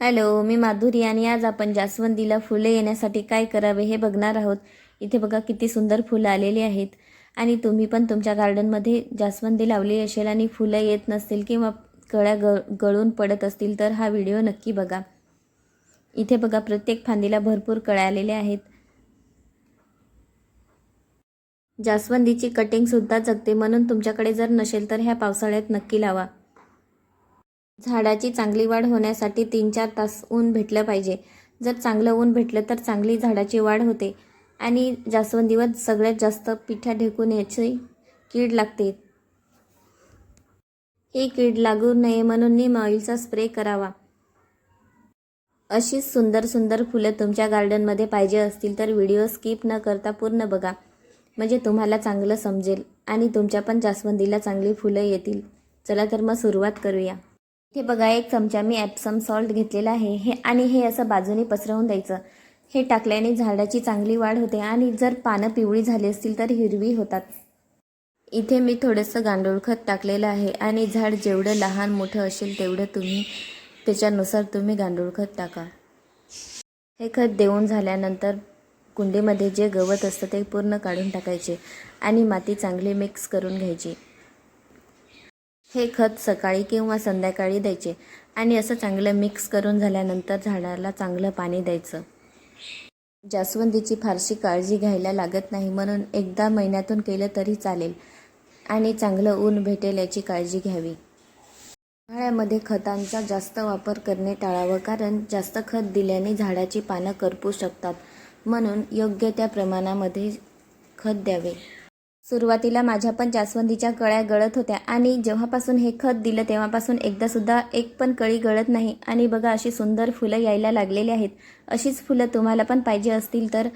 Hello मी माधुरी आणि आज आपण जास्वंदीला फुले येण्यासाठी काय करावे हे बघणार आहोत. इथे बघा किती सुंदर फुलं आलेली आहेत. आणि तुम्ही पण तुमच्या गार्डनमध्ये जास्वंदी लावली असेल आणि फुलं येत नसतील किंवा कळ्या ग गळून पडत असतील तर हा व्हिडिओ नक्की बघा. इथे बघा प्रत्येक फांदीला भरपूर कळ्या आलेल्या आहेत. जास्वंदीची कटिंगसुद्धा जगते म्हणून तुमच्याकडे जर नसेल तर ह्या पावसाळ्यात नक्की लावा. झाडाची चांगली वाढ होण्यासाठी तीन चार तास ऊन भेटलं पाहिजे. जर चांगलं ऊन भेटलं तर चांगली झाडाची वाढ होते आणि जास्वंदीवर सगळ्यात जास्त पिठ्या ढेकून याची कीड लागते. ही कीड लागू नये म्हणून नीम ऑइलचा स्प्रे करावा. अशीच सुंदर सुंदर फुलं तुमच्या गार्डनमध्ये पाहिजे असतील तर व्हिडिओ स्किप न करता पूर्ण बघा. म्हणजे तुम्हाला चांगलं समजेल आणि तुमच्या पण जास्वंदीला चांगली फुलं येतील. चला तर मग सुरुवात करूया. हे बघा एक चमचा मी ॲप्सम सॉल्ट घेतलेला आहे. हे आणि हे असं बाजूने पसरवून द्यायचं. हे टाकल्याने झाडाची चांगली वाढ होते आणि जर पानं पिवळी झाली असतील तर हिरवी होतात. इथे मी थोडंसं गांडूळ खत टाकलेलं आहे आणि झाड जेवढं लहान मोठं असेल तेवढं तुम्ही त्याच्यानुसार तुम्ही गांडूळ खत टाका. हे खत देऊन झाल्यानंतर कुंडीमध्ये जे गवत असतं ते पूर्ण काढून टाकायचे आणि माती चांगली मिक्स करून घ्यायची. हे खत सकाळी किंवा संध्याकाळी द्यायचे आणि असं चांगलं मिक्स करून झाल्यानंतर झाडाला चांगलं पाणी द्यायचं. जास्वंदीची फारशी काळजी घ्यायला लागत नाही म्हणून एकदा महिन्यातून केलं तरी चालेल आणि चांगलं ऊन भेटेल याची काळजी घ्यावी. उन्हाळ्यामध्ये खतांचा जास्त वापर करणे टाळावं कारण जास्त खत दिल्याने झाडाची पानं करपू शकतात म्हणून योग्य त्या प्रमाणामध्ये खत द्यावे. सुरुवातीला माझ्या पण जास्वंदीच्या कळ्या गळत होत्या आणि जेव्हापासून हे खत दिलं तेव्हापासून एकदासुद्धा एक पण कळी गळत नाही. आणि बघा अशी सुंदर फुलं यायला लागलेली आहेत. अशीच फुलं तुम्हाला पण पाहिजे असतील तर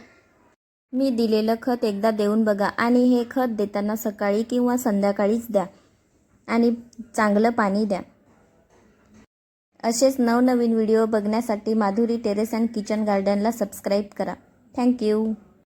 मी दिलेलं खत एकदा देऊन बघा आणि हे खत देताना सकाळी किंवा संध्याकाळीच द्या आणि चांगलं पाणी द्या. असेच नवनवीन व्हिडिओ बघण्यासाठी माधुरी टेरेस अँड किचन गार्डनला सबस्क्राईब करा. Thank you